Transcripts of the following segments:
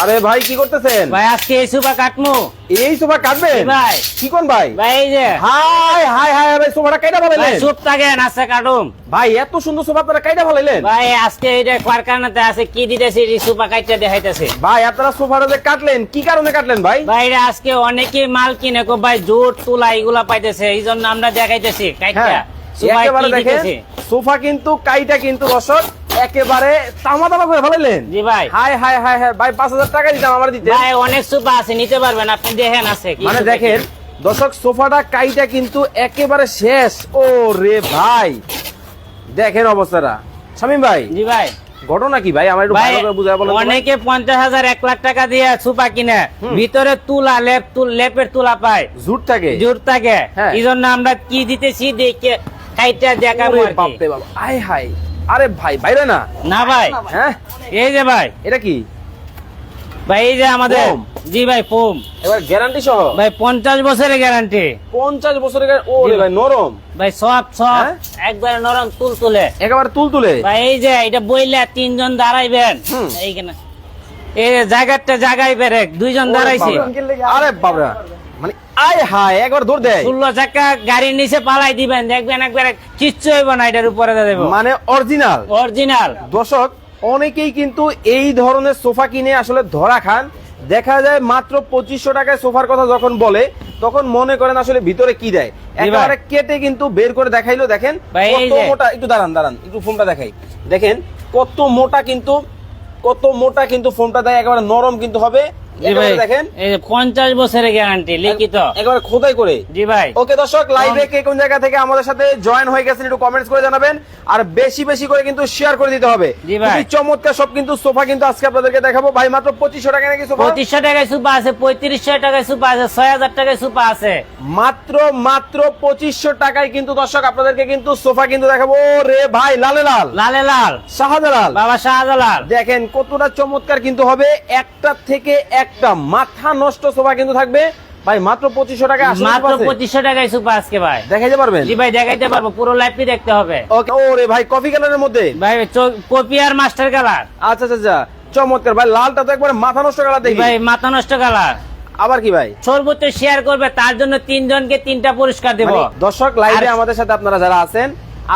আরে ভাই কি করতেছেন? ভাই আজকে এই সুপা কাটমু। এই সোফা কাটবেন? ভাই। কি কোন ভাই? ভাই এই যে। হাই হাই হাই ভাই সোফাটা কাইটা ভাই ভালাইলেন সুপ থাকে নাচে কাটুম? ভাই এত সুন্দর সোফা আপনারা কাইটা ভালাইলেন ভাই আজকে এটা কারখানাতে আছে কি দিতেছে এই সুপা কাটতে দেখাইতেছে। ভাই আপনারা সোফাটা যে কাটলেন কি কারণে কাটলেন ভাই? ভাই এটা আজকে অনেকে মাল কিনে কো ভাই জোট তুলা এগুলা পাইতেছে এই জন্য আমরা দেখাইতেছি কাইটা হ্যাঁ সোফা কিন্তু কাইটা কিন্তু দর্শক একেবারে তামা তামা করে ফেলাইলেন? জি ভাই। হাই হাই হাই হাই ভাই পাঁচ হাজার টাকা দিতাম আমার দিতে। ভাই অনেক সোফা আছে নিতে পারবেন আপনি দেখেন আছে কি মানে দেখেন দর্শক সোফাটা কাইটা কিন্তু একেবারে শেষ। ও রে ভাই দেখেন অবস্থাটা। শামিম ভাই জি ভাই। ঘটনা কি ভাই? আমার একটু ভালো করে বুঝায় বলেন অনেকে পঞ্চাশ হাজার এক লাখ টাকা দিয়ে সুপা কিনে ভিতরে তুলা লেপ তুল লেপের তুলা পায়। জুট থাকে। জোর থাকে। হ্যাঁ। এই জন্য আমরা কি দিতেছি দেখে কাইটা দেখাবো আর কি। আয় হাই আরে ভাই বাইরে না। না ভাই। হ্যাঁ? এই যে ভাই। এটা কি? ভাই এই যে আমাদের জি ভাই ফোম। এবার গ্যারান্টি সহ? ভাই পঞ্চাশ বছরের গ্যারান্টি পঞ্চাশ বছরের ও রে ভাই নরম। ভাই সব সব। হ্যাঁ? একবারে নরম তুল তুলে। একেবারে তুল তুলে? ভাই এই যে এটা বইলে তিনজন দাঁড়াইবেন। এইখানে। এই জায়গাটা জায়গাইবেন এক দুইজন দাঁড়াইছি। আরে বাবরা মানে আয় হায় একবার দৌড় দেয়। ষোলো চাকা গাড়ির নিচে পালাই দিবেন দেখবেন একবার কিচ্ছু হইব না এটার উপরে দেবো। মানে অরিজিনাল। অরিজিনাল। দর্শক অনেকেই কিন্তু এই ধরনের সোফা কিনে আসলে ধরা খান। দেখা যায় মাত্র পঁচিশশো টাকায় সোফার কথা যখন বলে তখন মনে করেন আসলে ভিতরে কি দেয়। একেবারে কেটে কিন্তু বের করে দেখাইলো দেখেন কত মোটা একটু দাঁড়ান দাঁড়ান একটু ফোনটা দেখাই। দেখেন কত মোটা কিন্তু কত মোটা কিন্তু ফোনটা দেয় একেবারে নরম কিন্তু হবে। জি ভাই দেখেন। এই বছরের গ্যারান্টি লিখিত। একেবারে খোদাই করে। জি ভাই। ওকে দর্শক লাইভে কে কোন জায়গা থেকে আমাদের সাথে জয়েন হয়ে গেছেন একটু কমেন্টস করে জানাবেন। আর বেশি বেশি করে কিন্তু শেয়ার করে দিতে হবে। জি ভাই। চমৎকার সব কিন্তু সোফা কিন্তু আজকে আপনাদেরকে দেখাবো। ভাই মাত্র পঁচিশশো টাকা নাকি সোফা? টাকায় সুপা আছে পঁয়ত্রিশশো টাকায় সুপা আছে ছয় হাজার টাকায় সুপা আছে। মাত্র মাত্র পঁচিশশো টাকায় কিন্তু দর্শক আপনাদেরকে কিন্তু সোফা কিন্তু দেখাবো। রে ভাই লালে লাল। লালে লাল। শাহজালাল। বাবা শাহজালাল। দেখেন কতটা চমৎকার কিন্তু হবে। একটা থেকে একটা মাথা নষ্ট সোফা কিন্তু থাকবে। ভাই মাত্র পঁচিশশো টাকা মাত্র পঁচিশশো টাকায় সুপা আজকে ভাই। দেখাইতে পারবেন? জি ভাই দেখাইতে পারব। পুরো লাইফটি দেখতে হবে। ওকে ও রে ভাই কফি কালারের মধ্যে? ভাই কপি আর মাস্টার কালার। আচ্ছা আচ্ছা আচ্ছা। চমৎকার ভাই লালটা তো একবার মাথা নষ্ট কালার দেখি। ভাই মাথা নষ্ট কালার। আবার কি ভাই? সর্বোচ্চ শেয়ার করবে তার জন্য তিনজনকে তিনটা পুরস্কার দেব। মানে দর্শক লাইভে আমাদের সাথে আপনারা যারা আছেন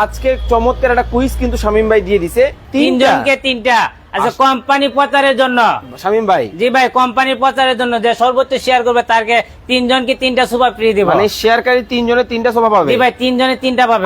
আজকে চমৎকার একটা কুইজ কিন্তু শামিম ভাই দিয়ে দিছে। তিনজনকে তিনটা। আচ্ছা কোম্পানি প্রচারের জন্য। শামিম ভাই। জি ভাই কোম্পানি প্রচারের জন্য যে সর্বোচ্চ শেয়ার করবে তারকে তিনজনকে তিনটা সুপার ফ্রি দিবে? মানে শেয়ারকারী তিনজনের তিনটা সোফা পাবে। জি ভাই তিনজনে তিনটা পাবে।